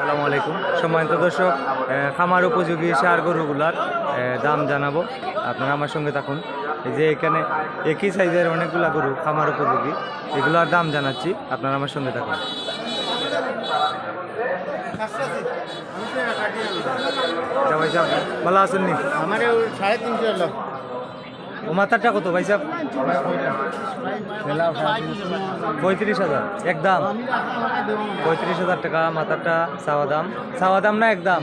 সালামু আলাইকুম। সম্মানিত দর্শক খামার উপযোগী সার গরুগুলার দাম জানাব। আপনারা আমার সঙ্গে থাকুন। এই যে এখানে একই সাইজের অনেকগুলা গরু খামার উপযোগী, এগুলার দাম জানাচ্ছি। আপনারা আমার সঙ্গে থাকুন। ভালো আছেন নি? আমার সাড়ে তিনশো ও মাথারটা কত ভাই সাহেব? পঁয়ত্রিশ হাজার একদম পঁয়ত্রিশ হাজার টাকা মাথারটা চাওয়া দাম। চাওয়া দাম না একদম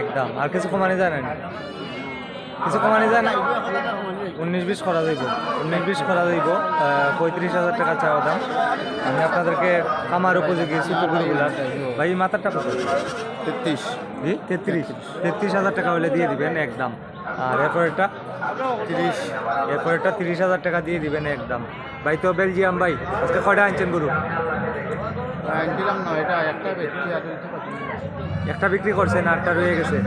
একদম আর কিছু কমানি যায় না কিছু কমানি যায় না? উনিশ বিশ করা যাইব। উনিশ বিশ করা যাইব। পঁয়ত্রিশ হাজার টাকা চাওয়া দাম। আমি আপনাদেরকে খামার উপযোগী সুপুরগুলা ভাই মাথারটা কত? তেত্রিশ। তেত্রিশ। তেত্রিশ হাজার টাকা হলে দিয়ে দিবেন একদম আর এরপরেরটা তিরিশ এরপরেরটা তিরিশ হাজার টাকা দিয়ে দিবেন একদম। ভাই তো বেলজিয়াম ভাই আজকে কয়টা আনছেন গরু? একটা বিক্রি করছেন আটটা রয়ে গেছে।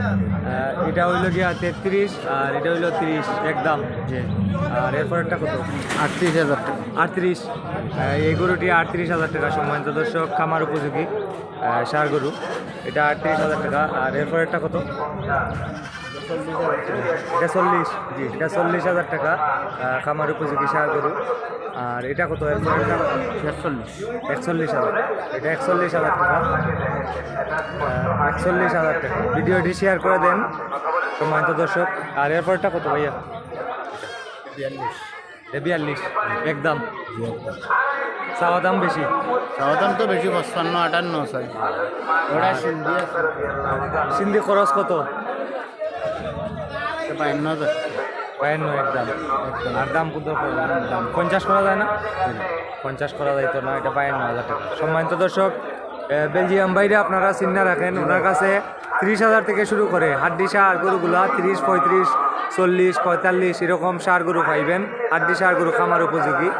এটা হইল গিয়া তেত্রিশ আর এটা হইল তিরিশ একদম। আর এরপরেরটা কত? আটত্রিশ হাজার টাকা। আটত্রিশ। এই গরুটি আটত্রিশ হাজার টাকা সম্মানিত দর্শক খামার উপযোগী। ষাঁড় গরু। এটা আটত্রিশ হাজার টাকা। আর এরপরেরটা কত? এটা চল্লিশ। জি এটা চল্লিশ হাজার টাকা। খামার উপযোগী ষাঁড় গরু। আর এটা কত? এরপরেরটা একচল্লিশ। একচল্লিশ হাজার। এটা একচল্লিশ হাজার টাকা। একচল্লিশ হাজার টাকা। ভিডিওটি শেয়ার করে দেন সম্মানিত দর্শক। আর এরপরটা কত ভাইয়া? বিয়াল্লিশ। বিয়াল্লিশ। একদম। চাওয়া দাম বেশি? সাবধান তো বেশি পঁচপান্ন আটান্ন চাই। ওটা সিন্ধি সিন্ধি খরচ কত? বায়ান্ন বায়ান্ন একদম। আর দাম কত? দাম পঞ্চাশ করা যায় না? পঞ্চাশ করা যাইতো না এটা বায়ান্ন হাজার টাকা। সম্মানিত দর্শক বেলজিয়াম বাইরে আপনারা চিন্তা রাখেন। ওনার কাছে ত্রিশ হাজার থেকে শুরু করে হাড্ডি সার গরুগুলা তিরিশ পঁয়ত্রিশ চল্লিশ পঁয়তাল্লিশ এরকম সার গরু পাইবেন। হাড্ডি সার গরু খামার উপযোগী।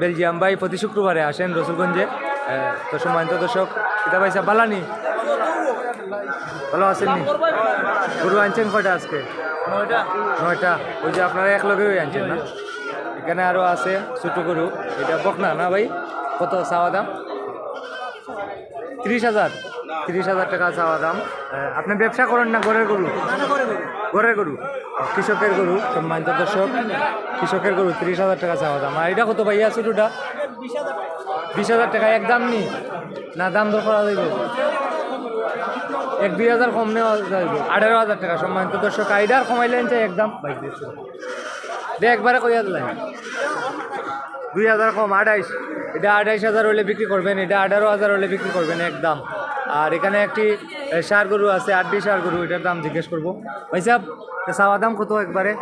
বেলজিয়াম ভাই প্রতি শুক্রবারে আসেন রসুলগঞ্জে। তো সম্মানিত দর্শক এটা ভাই সাহেব বালানি। ভালো আছেন নি? গরু আনছেন কয়টা আজকে? নয়টা। ওই যে আপনারা এক লগে আনছেন না? এখানে আরও আছে ছোটো গরু। এটা বকনা না ভাই? কত চাওয়া দাম? তিরিশ হাজার। তিরিশ হাজার টাকা চাওয়া দাম। আপনি ব্যবসা করেন না ঘরের গরু? ঘরের গরু। কৃষকের গরু, সম্মানিত দর্শক, কৃষকের গরু তিরিশ হাজার টাকা চাওয়া দাম। আর এটা কত ভাইয়া ছোটোটা বিশ হাজার টাকা। এক দাম নি? না, দাম দর করা যাইব। এক দুই হাজার কম নেওয়া যাইব। আঠারো হাজার টাকা, সম্মানিত দর্শক। আইডার কমাইলেন চাই একদম বাইক দিচ্ছে দে, একবারে কইয়া দিলাম। দুই হাজার কম, আঠাইশ। এটা আঠাইশ হাজার হলে বিক্রি করবেন, এটা আঠারো হাজার হলে বিক্রি করবেন একদম আর এখানে একটি ষাঁড় গরু আছে, আটটি ষাঁড় গরু, এটার দাম জিজ্ঞেস করব। ভাই সাহেব চাওয়া দাম কত একবারে?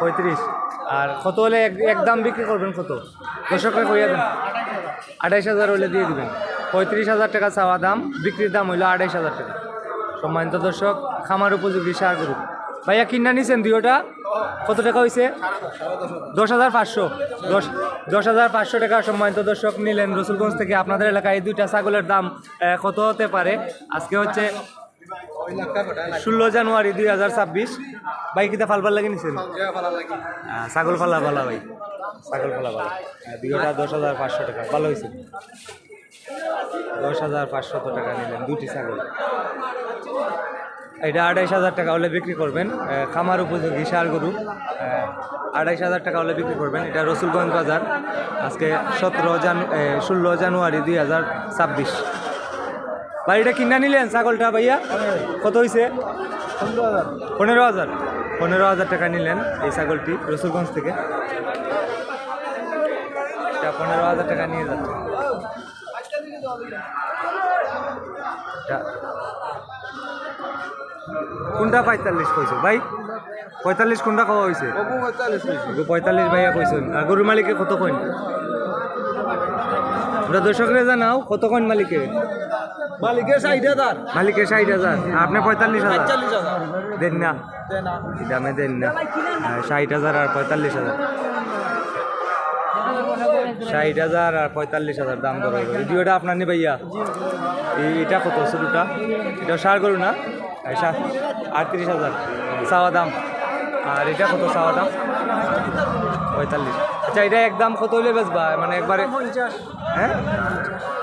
পঁয়ত্রিশ। আর কত হলে এক দাম বিক্রি করবেন কত? দর্শকরা কইয়া দেন। আঠাইশ হাজার হলে দিয়ে দিবেন। পঁয়ত্রিশ হাজার টাকা চাওয়া দাম, বিক্রির দাম হইল আঠাইশ হাজার টাকা। সম্মানিত দর্শক, খামার উপযোগী সার গরু। ভাইয়া কিনা নিছেন দুইটা কত টাকা হয়েছে দশ হাজার পাঁচশো। দশ দশ হাজার পাঁচশো টাকা সম্মানিত দর্শক নিলেন রসুলগঞ্জ থেকে। আপনাদের এলাকায় এই দুইটা ছাগলের দাম কত হতে পারে? আজকে হচ্ছে ষোলো জানুয়ারি দুই হাজার ছাব্বিশ। ভাই, কিতা ফালবার লাগে নিছেন? ছাগল ফালা ভালা ভাই। ছাগল ফালা ভালা দুইটা দশ হাজার পাঁচশো টাকা। ভালো হয়েছে দশ হাজার পাঁচশত টাকা নিলেন দুটি ছাগল। এটা আড়াইশ হাজার টাকা হলে বিক্রি করবেন। খামার উপযোগী সার গরু। আড়াইশ হাজার টাকা হলে বিক্রি করবেন। এটা রসুলগঞ্জ বাজার। আজকে সতেরো জানু ষোলো জানুয়ারি দুই হাজার ছাব্বিশ। বাড়িটা কিনা নিলেন ছাগলটা ভাইয়া? কত হয়েছে পনেরো হাজার। পনেরো হাজার টাকা নিলেন এই ছাগলটি রসুলগঞ্জ থেকে। এটা পনেরো হাজার টাকা নিয়ে যাচ্ছে। কোনটা পঁয়তাল্লিশ কইছো ভাই পঁয়তাল্লিশ কোনটা খাওয়া হয়েছে পঁয়তাল্লিশ ভাইয়া কইছেন আর গরুর মালিকে কত কইন? ওরা দর্শকরা জানাও কত কইন মালিকে? মালিকের ষাট হাজার মালিকে ষাট হাজার আপনি পঁয়তাল্লিশ হাজার দেন না। দামে দেন না। ষাট হাজার আর পঁয়তাল্লিশ হাজার ষাট হাজার আর পঁয়তাল্লিশ হাজার দাম ধরা। ভিডিওটা আপনার নি ভাইয়া? এটা কত শুরুটা এটা সার গরু না। এই সা- আটত্রিশ হাজার। চাওয়া দাম। আর এটা কত চাওয়া দাম? পঁয়তাল্লিশ। আচ্ছা এটা একদম কত হইলে বেচবা? মানে একবারে পঞ্চাশ। হ্যাঁ?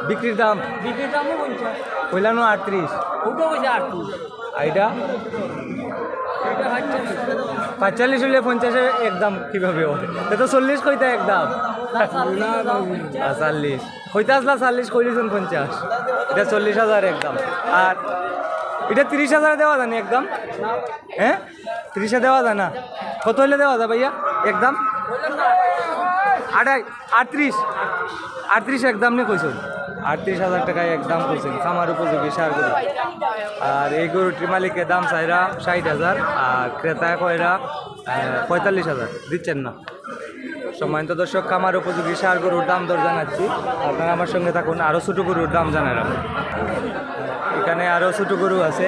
বিক্রির দাম? বিক্রির পঞ্চাশ। কইলানো আটত্রিশ। আর এটা? পাঁচচল্লিশ। হইলে পঞ্চাশে একদম কীভাবে হবে? তো চল্লিশ কইতা একদম চাল্লিশ কইতা আসলা চাল্লিশ। কইলিছুন পঞ্চাশ। এটা চল্লিশ হাজার একদম আর এটা তিরিশ হাজার দেওয়া জানি একদম? হ্যাঁ? তিরিশে দেওয়া যায় না। কত হলে দেওয়া যায় ভাইয়া? একদম? আড়াই আটত্রিশ। আটত্রিশ একদম নিয়ে কইছেন? আটত্রিশ হাজার টাকায় একদম কইছেন। খামার উপযোগী সার গরু। আর এই গরুটির মালিকের দাম চাইরা ষাট হাজার, আর ক্রেতা কয়রা পঁয়তাল্লিশ হাজার। দিচ্ছেন না? সম্মানিত দর্শক খামার উপযোগী সার গরুর দাম দর জানাচ্ছি। আপনারা আমার সঙ্গে থাকুন আরও ছোটো গরুর দাম রাখুন এখানে আরও ছোটো গরু আছে।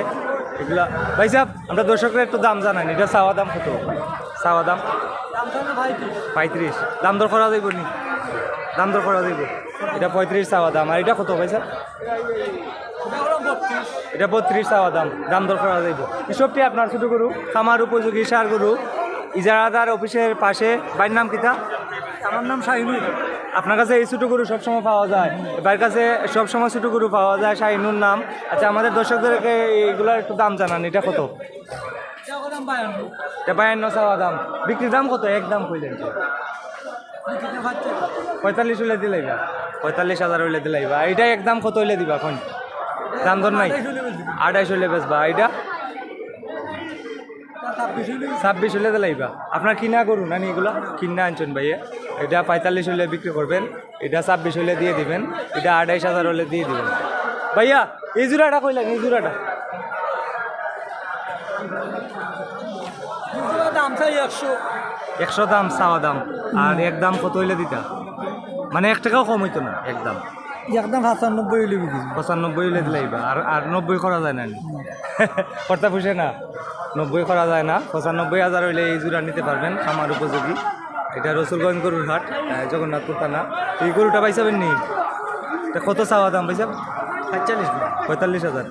এগুলা ভাই সাহেব, আমরা দর্শকরা একটু দাম জানান, এটা চাওয়া দাম কত? চাওয়া দাম? পঁয়ত্রিশ। দাম দর করা যাইব নি? দাম দর করা যাইব। এটা পঁয়ত্রিশ চাওয়া দাম। আর এটা কত ভাই সাহেব? এটা বত্রিশ চাওয়া দাম। দাম দর করা যাইব। এসবটি আপনার ছোটো গরু, খামার উপযোগী সার গরু। ইজারাদার অফিসের পাশে, বাড়ির নাম কিতা আমার নাম শাহিনুর আপনার কাছে এই ছোটো গরু সবসময় পাওয়া যায়। এবার কাছে সবসময় ছোটো গরু পাওয়া যায়, শাহিনুর নাম। আচ্ছা আমাদের দর্শকদেরকে এইগুলোর একটু দাম জানান, এটা কত? বায়ান্ন চাওয়া দাম। বিক্রির দাম কত? এক দাম কইলেন পঁয়তাল্লিশ হইলে দিলাইবা পঁয়তাল্লিশ হাজার হইলে দিলাইবা এটা একদম কত হইলে দিবা এখন? দাম দর নাই? আড়াইশ হইলে বেচবা। এটা? ছাব্বিশ হইলে দিলাইবা আপনার কিনা করুন না এগুলো? কিনা আনছেন ভাইয়া? এটা পঁয়তাল্লিশ হইলে বিক্রি করবেন এটা ছাব্বিশ হলে দিয়ে দিবেন এটা আড়াইশ হাজার হলে দিয়ে দিবেন। ভাইয়া এই জোড়াটা কইলেন এই জোড়াটা। দাম চাই একশো। একশো দাম চাওয়া দাম। আর এক দাম কত হইলে দিতা? মানে এক টাকাও কম হইতো না একদম একদম সাতানব্বই হলে বিক্রি পঁচানব্বই হইলে দিলাইবা আর আর নব্বই করা যায় না। নি? কর্তা পুষে না নব্বই করা যায় না। পঁচানব্বই হাজার হইলে এই জোড়া নিতে পারবেন আমার উপযোগী। এটা রসুলগঞ্জ গরুর হাট জগন্নাথপুর থানা এই গরুটা পাইসাবেন নি? এটা কত চাওয়া দাম পাইসাব সাতচল্লিশ পঁয়তাল্লিশ হাজার।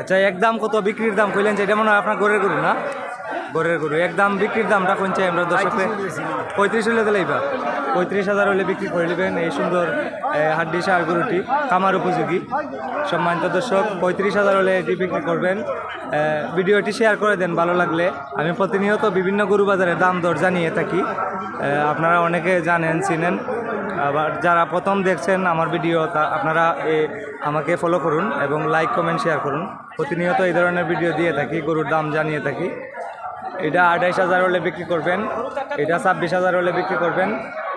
আচ্ছা এক দাম কত বিক্রির দাম কইলেন যে এটা মনে হয় আপনার গরের গরু না? গরের গরু। এক দাম বিক্রির দামটা কোন চাই আমরা দর্শককে পঁয়ত্রিশ হলে দিলাইবা পঁয়ত্রিশ হাজার হলে বিক্রি করে নেবেন এই সুন্দর হাড্ডি সার গরুটি। খামার উপযোগী। সম্মানিত দর্শক, পঁয়ত্রিশ হাজার হলে এটি বিক্রি করবেন। ভিডিওটি শেয়ার করে দেন ভালো লাগলে। আমি প্রতিনিয়ত বিভিন্ন গরু বাজারে দাম দর জানিয়ে থাকি। আপনারা অনেকে জানেন, চিনেন। আবার যারা প্রথম দেখছেন আমার ভিডিও, তা আপনারা আমাকে ফলো করুন এবং লাইক কমেন্ট শেয়ার করুন। প্রতিনিয়ত এই ধরনের ভিডিও দিয়ে থাকি, গরুর দাম জানিয়ে থাকি। এটা আঠাইশ হাজার হলে বিক্রি করবেন, এটা ছাব্বিশ হাজার হলে বিক্রি করবেন,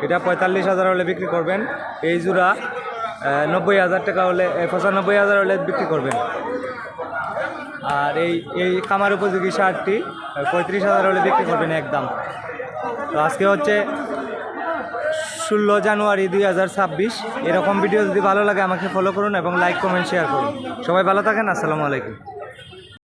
এটা পঁয়তাল্লিশ হাজার হলে বিক্রি করবেন, এই জোড়া নব্বই হাজার টাকা হলে পঁচানব্বই হাজার হলে বিক্রি করবেন। আর এই এই খামার উপযোগী শার্টটি পঁয়ত্রিশ হাজার হলে বিক্রি করবেন একদম। তো আজকে হচ্ছে ষোলো জানুয়ারি দুই হাজার ছাব্বিশ, এরকম ভিডিও যদি ভালো লাগে আমাকে ফলো করুন এবং লাইক কমেন্ট শেয়ার করুন। সবাই ভালো থাকেন, আসসালামু আলাইকুম।